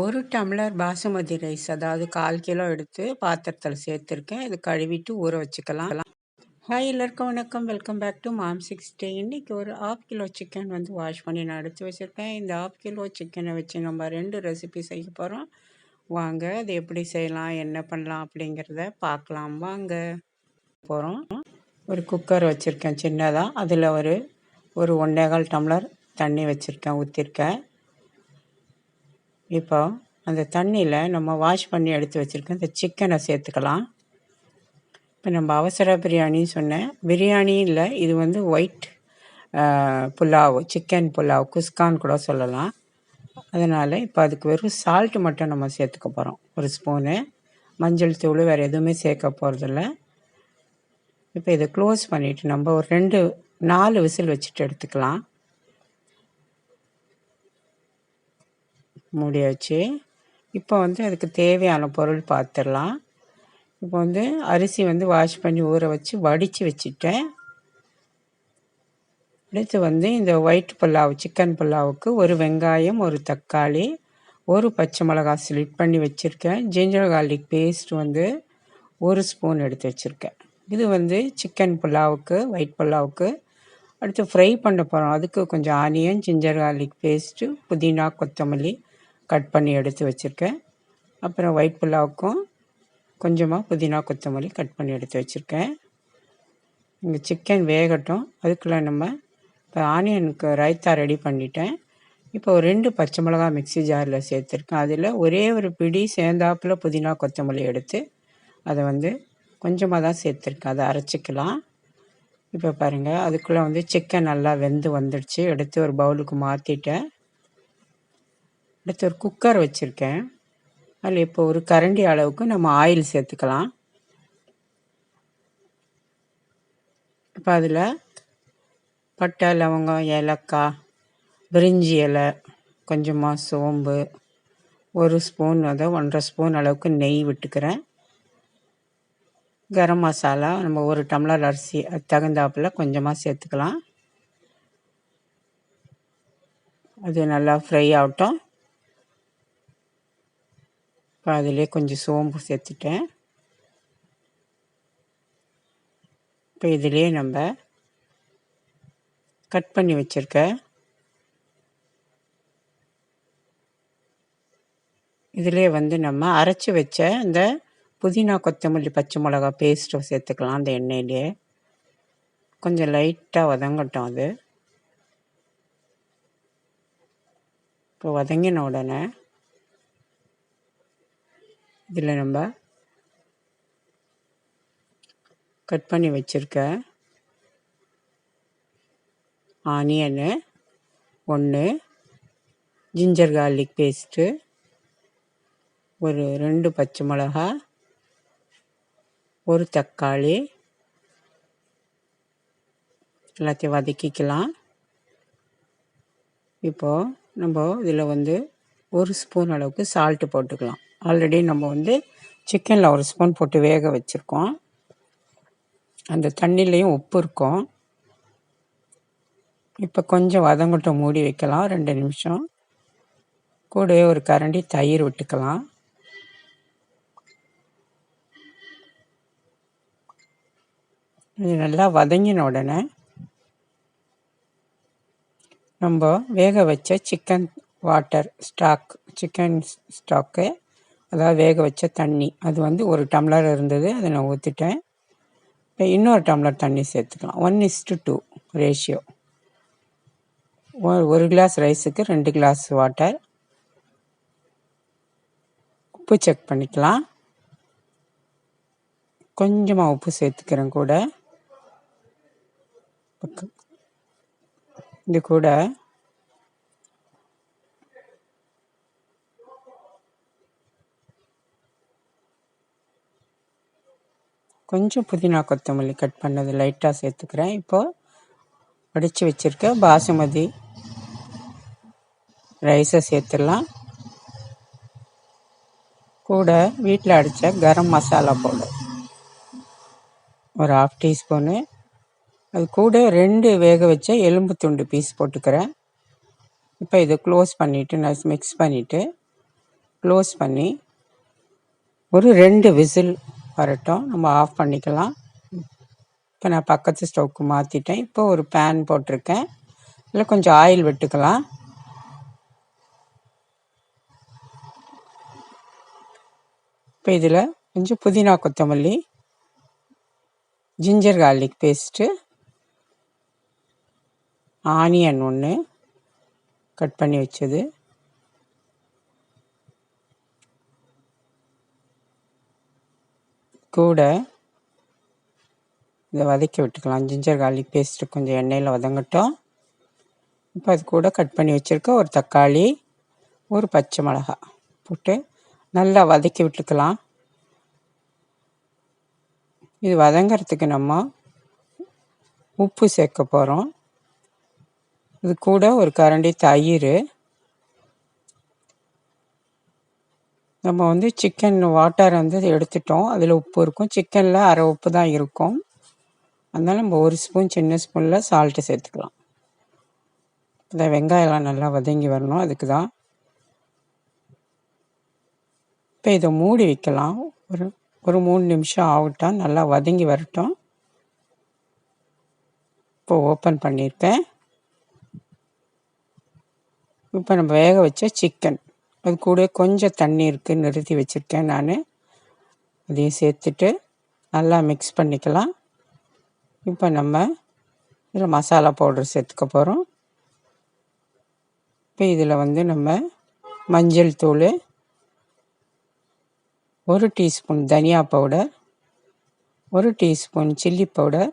ஒரு tumbler basmati rice அதாவது கால் kilo எடுத்து பாத்திரத்தில் சேர்த்துருக்கேன். இது கழுவிட்டு ஊற வச்சுக்கலாம். ஹாய் எல்லாருக்கும் வணக்கம். வெல்கம் பேக் டு மாம் சிக்ஸ்டே இன்றைக்கி ஒரு ஆஃப் கிலோ சிக்கன் வந்து வாஷ் பண்ணி நான் எடுத்து வச்சுருக்கேன். இந்த ஆஃப் கிலோ சிக்கனை வச்சு நம்ம ரெண்டு ரெசிபி செய்ய போகிறோம் வாங்க அது எப்படி செய்யலாம் என்ன பண்ணலாம் அப்படிங்கிறத பார்க்கலாம். வாங்க போகிறோம் ஒரு குக்கர் வச்சுருக்கேன் சின்னதாக அதில் ஒரு ஒரு ஒன்றேகால் டம்ளர் தண்ணி வச்சுருக்கேன் ஊற்றிருக்கேன் இப்போ அந்த தண்ணியில் நம்ம வாஷ் பண்ணி எடுத்து வச்சுருக்க இந்த சிக்கனை சேர்த்துக்கலாம். இப்போ நம்ம அவசர பிரியாணின்னு சொன்னேன் பிரியாணி இல்லை இது வந்து ஒயிட் புலாவ் சிக்கன் புலாவ் குஸ்கான் கூட சொல்லலாம். அதனால் இப்போ அதுக்கு வெறும் சால்ட்டு மட்டும் நம்ம சேர்த்துக்க போகிறோம் ஒரு ஸ்பூனு மஞ்சள் தூள் வேறு எதுவுமே சேர்க்க போகிறதில்ல இப்போ இதை க்ளோஸ் பண்ணிவிட்டு நம்ம ஒரு ரெண்டு நாலு விசில் வச்சுட்டு எடுத்துக்கலாம். மூடியாச்சு. இப்போ வந்து அதுக்கு தேவையான பொருள் பார்த்துடலாம் இப்போ வந்து அரிசி வந்து வாஷ் பண்ணி ஊற வச்சு வடித்து வச்சுட்டேன். அடுத்து வந்து இந்த ஒயிட் புல்லாவ் சிக்கன் புல்லாவுக்கு ஒரு வெங்காயம் ஒரு தக்காளி ஒரு பச்சை மிளகாய் ஸ்லிட் பண்ணி வச்சுருக்கேன். ஜிஞ்சர் கார்லிக் பேஸ்ட் வந்து ஒரு ஸ்பூன் எடுத்து வச்சுருக்கேன். இது வந்து சிக்கன் புல்லாவுக்கு ஒயிட் புல்லாவுக்கு அடுத்து ஃப்ரை பண்ண போகிறோம் அதுக்கு கொஞ்சம் ஆனியன் ஜிஞ்சர் கார்லிக் பேஸ்ட்டு புதினா கொத்தமல்லி. கட் பண்ணி எடுத்து வச்சுருக்கேன். அப்புறம் ஒயிட் புல்லாவுக்கும் கொஞ்சமாக புதினா கொத்தமல்லி கட் பண்ணி எடுத்து வச்சுருக்கேன். இங்கே சிக்கன் வேகட்டும். அதுக்குள்ளே நம்ம இப்போ ஆனியனுக்கு ரைத்தா ரெடி பண்ணிட்டேன். இப்போ ஒரு ரெண்டு பச்சை மிளகா மிக்சி ஜாரில் சேர்த்துருக்கேன். அதில் ஒரே ஒரு பிடி சேர்ந்தாப்பில் புதினா கொத்தமல்லி எடுத்து அதை வந்து கொஞ்சமாக தான் சேர்த்துருக்கேன். அதை அரைச்சிக்கலாம். இப்போ பாருங்கள் அதுக்குள்ளே வந்து சிக்கன் நல்லா வெந்து வந்துடுச்சு. எடுத்து ஒரு பவுலுக்கு மாற்றிட்டேன் அடுத்து ஒரு குக்கர் வச்சுருக்கேன். அதில் இப்போ ஒரு கரண்டி அளவுக்கு நம்ம ஆயில் சேர்த்துக்கலாம். இப்போ அதில் பட்டை லவங்கம் ஏலக்காய் பிரிஞ்சி இலை கொஞ்சமாக சோம்பு ஒரு ஸ்பூன் அதை ஒன்றரை ஸ்பூன் அளவுக்கு நெய் விட்டுக்கிறேன். கரம் மசாலா நம்ம ஒரு டம்ளர் அரிசி அது தகுந்தாப்பில் கொஞ்சமாக சேர்த்துக்கலாம். அது நல்லா ஃப்ரை ஆகட்டும். இப்போ அதிலே கொஞ்சம் சோம்பு சேர்த்துட்டேன். இப்போ இதிலே நம்ம கட் பண்ணி வச்சுருக்க இதிலே வந்து நம்ம அரைச்சி வச்ச இந்த புதினா கொத்தமல்லி பச்சை மிளகா பேஸ்ட்டை சேர்த்துக்கலாம் அந்த எண்ணெயிலே கொஞ்சம் லைட்டாக வதங்கட்டும் அது. இப்போ வதங்கின உடனே இதில் நம்ம கட் பண்ணி வச்சுருக்க ஆனியனு ஒன்று ஜிஞ்சர் கார்லிக் பேஸ்ட்டு ஒரு ரெண்டு பச்சை மிளகா ஒரு தக்காளி எல்லாத்தையும் வதக்கிக்கலாம். இப்போது நம்ம இதில் வந்து ஒரு ஸ்பூன் அளவுக்கு சால்ட்டு போட்டுக்கலாம். ஆல்ரெடி நம்ம வந்து சிக்கனில் ஒரு ஸ்பூன் போட்டு வேக வச்சுருக்கோம். அந்த தண்ணிலையும் உப்பு இருக்கும். இப்போ கொஞ்சம் வதங்கட்டும் மூடி வைக்கலாம். ரெண்டு நிமிஷம். கூடவே ஒரு கரண்டி தயிர் விட்டுக்கலாம். இது நல்லா வதங்கின உடனே நம்ம வேக வச்ச chicken water stock chicken stock அதாவது வேக வச்ச தண்ணி. அது வந்து ஒரு டம்ளர் இருந்தது அதை நான் ஊற்றிட்டேன் இப்போ இன்னொரு டம்ளர் தண்ணி சேர்த்துக்கலாம். One is to two ratio ஒரு கிளாஸ் ரைஸுக்கு ரெண்டு கிளாஸ் வாட்டர் உப்பு செக் பண்ணிக்கலாம். கொஞ்சமாக உப்பு சேர்த்துக்கிறேன் கூட. இது கூட கொஞ்சம் புதினா கொத்தமல்லி கட் பண்ணது லைட்டாக சேர்த்துக்கிறேன். இப்போது வடித்து வச்சுருக்க பாசுமதி ரைஸை சேர்த்துடலாம். கூட வீட்டில் அடித்த கரம் மசாலா பவுடர். ஒரு ஹாஃப் டீஸ்பூனு அது கூட ரெண்டு வேக வச்ச எலும்பு துண்டு பீஸ் போட்டுக்கிறேன். இப்போ இதை க்ளோஸ் பண்ணிவிட்டு நான் மிக்ஸ் பண்ணிவிட்டு க்ளோஸ் பண்ணி ஒரு ரெண்டு விசில் வரட்டும். நம்ம ஆஃப் பண்ணிக்கலாம். இப்போ நான் பக்கத்து ஸ்டவ்க்கு மாற்றிட்டேன் இப்போ ஒரு பேன் போட்டிருக்கேன். இல்லை கொஞ்சம் ஆயில் விட்டுக்கலாம். இப்போ இதில் கொஞ்சம் புதினா கொத்தமல்லி ஜிஞ்சர் கார்லிக் பேஸ்ட்டு ஆனியன் ஒன்று கட் பண்ணி வச்சது. கூட இதை வதக்கி விட்டுக்கலாம். ஜிஞ்சர் கார்லிக் பேஸ்ட்டு கொஞ்சம் எண்ணெயில் வதங்கட்டும். இப்போ அது கூட கட் பண்ணி வச்சுருக்க ஒரு தக்காளி ஒரு பச்சை மிளகா போட்டு நல்லா வதக்கி விட்டுக்கலாம். இது வதங்கிறதுக்கு நம்ம உப்பு சேர்க்க போகிறோம் இது கூட ஒரு கரண்டி தயிர் நம்ம வந்து சிக்கன் வாட்டர் வந்து எடுத்துட்டோம். அதில் உப்பு இருக்கும். சிக்கனில் அரை உப்பு தான் இருக்கும். அதனால் நம்ம ஒரு ஸ்பூன் சின்ன ஸ்பூனில் சால்ட்டு சேர்த்துக்கலாம். இந்த வெங்காயம்லாம் நல்லா வதங்கி வரணும். அதுக்கு தான். இப்போ இதை மூடி வைக்கலாம். ஒரு ஒரு மூணு நிமிஷம் ஆகட்டும். நல்லா வதங்கி வரட்டும். இப்போ ஓப்பன் பண்ணியிருக்கேன். இப்போ நம்ம வேக வச்ச சிக்கன் அது கூட கொஞ்சம் தண்ணி இருக்குது நிறுத்தி வச்சுருக்கேன் நான். அதையும் சேர்த்துட்டு நல்லா மிக்ஸ் பண்ணிக்கலாம். இப்போ நம்ம இதில் மசாலா பவுடர் சேர்த்துக்க போகிறோம் இப்போ இதில் வந்து நம்ம மஞ்சள் தூள் ஒரு டீஸ்பூன் தனியா பவுடர் ஒரு டீஸ்பூன் சில்லி பவுடர்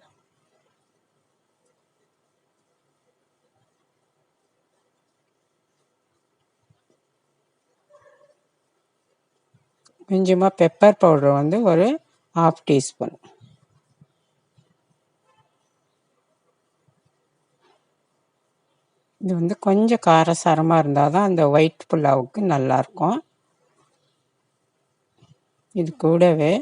கொஞ்சமாக பெப்பர் பவுடர் வந்து ஒரு ஹாஃப் டீஸ்பூன் இது வந்து கொஞ்சம் காரசாரமாக இருந்தால் தான் அந்த ஒயிட் புலாவுக்கு நல்லாயிருக்கும் இது கூடவே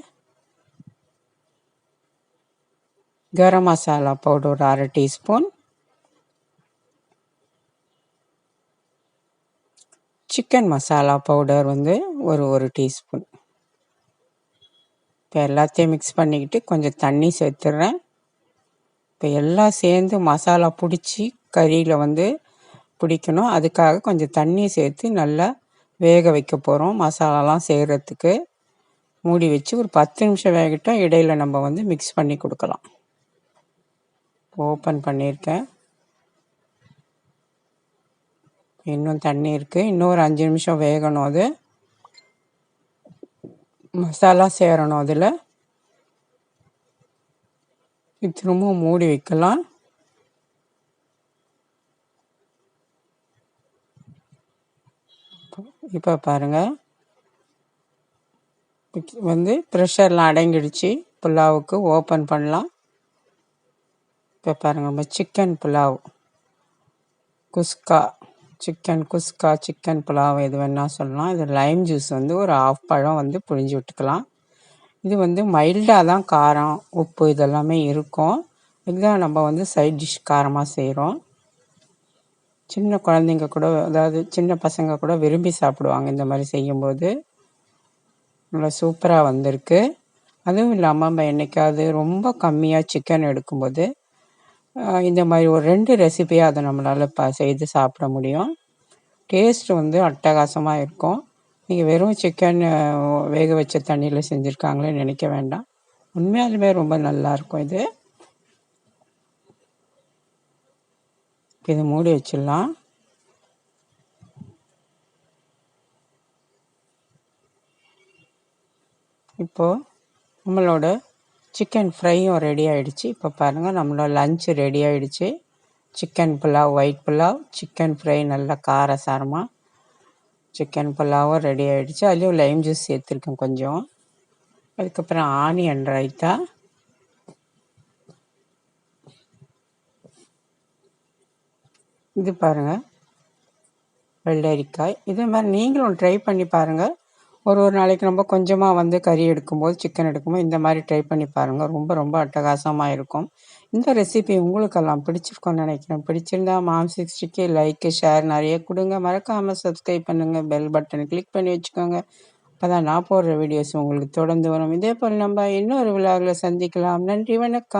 கரம் மசாலா பவுடர் ஒரு அரை டீஸ்பூன் சிக்கன் மசாலா பவுடர் வந்து ஒரு ஒரு டீஸ்பூன் இப்போ எல்லாத்தையும் மிக்ஸ் பண்ணிக்கிட்டு கொஞ்சம் தண்ணி சேர்த்துட்றேன் இப்போ எல்லாம் சேர்ந்து மசாலா பிடிச்சி கறியில் வந்து பிடிக்கணும். அதுக்காக கொஞ்சம் தண்ணி சேர்த்து நல்லா வேக வைக்க போகிறோம் மசாலாலாம் செய்கிறதுக்கு மூடி வச்சு ஒரு பத்து நிமிஷம் வேகட்டும். இடையில நம்ம வந்து மிக்ஸ் பண்ணி கொடுக்கலாம். ஓப்பன் பண்ணியிருக்கேன். இன்னும் தண்ணி இருக்குது இன்னும் ஒரு அஞ்சு நிமிஷம் வேகணும் அது. மசாலா சேரணும் அதில். திரும்பவும் மூடி வைக்கலாம். இப்போ பாருங்கள் வந்து ப்ரெஷர்லாம் அடங்கிடுச்சு. புலாவுக்கு ஓப்பன் பண்ணலாம். இப்போ பாருங்கள் நம்ம chicken pulao. Kuska. Chicken kuska chicken pulao எது வேணால் சொல்லலாம். இது லைம் ஜூஸ் வந்து ஒரு ஆஃப் பழம் வந்து புழிஞ்சு விட்டுக்கலாம். இது வந்து மைல்டாக தான் காரம் உப்பு இதெல்லாமே இருக்கும். இதுதான் நம்ம வந்து சைட் டிஷ் காரமாக செய்கிறோம் சின்ன குழந்தைங்க கூட அதாவது சின்ன பசங்க கூட விரும்பி சாப்பிடுவாங்க இந்த மாதிரி செய்யும்போது. நல்லா சூப்பராக வந்திருக்கு. அதுவும் இல்லாமல் நம்ம என்றைக்காவது ரொம்ப கம்மியாக சிக்கன் எடுக்கும்போது இந்த மாதிரி ஒரு ரெண்டு ரெசிபியாக அதை நம்மளால் இப்போ செய்து சாப்பிட முடியும். டேஸ்ட் வந்து அட்டகாசமாக இருக்கும். நீங்கள் வெறும் சிக்கன் வேக வச்ச தண்ணியில் செஞ்சுருக்காங்களே நினைக்க வேண்டாம். உண்மையாலுமே ரொம்ப நல்லாயிருக்கும் இது. இது மூடி வச்சிடலாம். இப்போது நம்மளோட சிக்கன் ஃப்ரையும் ரெடி ஆகிடுச்சு இப்போ பாருங்கள் நம்மளோட லஞ்சு ரெடி ஆகிடுச்சு chicken pulao white pulao chicken fry நல்லா காரசாரமாக சிக்கன் புலாவும் ரெடி ஆகிடுச்சு அதுலேயும் லைம் ஜூஸ் சேர்த்துருக்கேன் கொஞ்சம். அதுக்கப்புறம் ஆனியன் ரைத்தா இது பாருங்கள் வெள்ளரிக்காய். இதே மாதிரி நீங்களும் ட்ரை பண்ணி பாருங்கள் ஒரு ஒரு நாளைக்கு ரொம்ப கொஞ்சமாக வந்து கறி எடுக்கும்போது சிக்கன் எடுக்கும்போது இந்த மாதிரி ட்ரை பண்ணி பாருங்கள் ரொம்ப ரொம்ப அட்டகாசமாக இருக்கும். இந்த ரெசிபி உங்களுக்கெல்லாம் பிடிச்சிருக்கோன்னு நினைக்கிறேன். பிடிச்சிருந்தா மாம் சிக்ஸ்டிக்கு லைக்கு ஷேர் நிறைய கொடுங்க. மறக்காமல் சப்ஸ்கிரைப் பண்ணுங்கள் பெல் பட்டனை கிளிக் பண்ணி வச்சுக்கோங்க. அப்போ தான் நான் போடுற வீடியோஸ் உங்களுக்கு தொடர்ந்து வரும். இதே போல் நம்ம இன்னொரு விழாவில் சந்திக்கலாம். நன்றி வணக்கம்.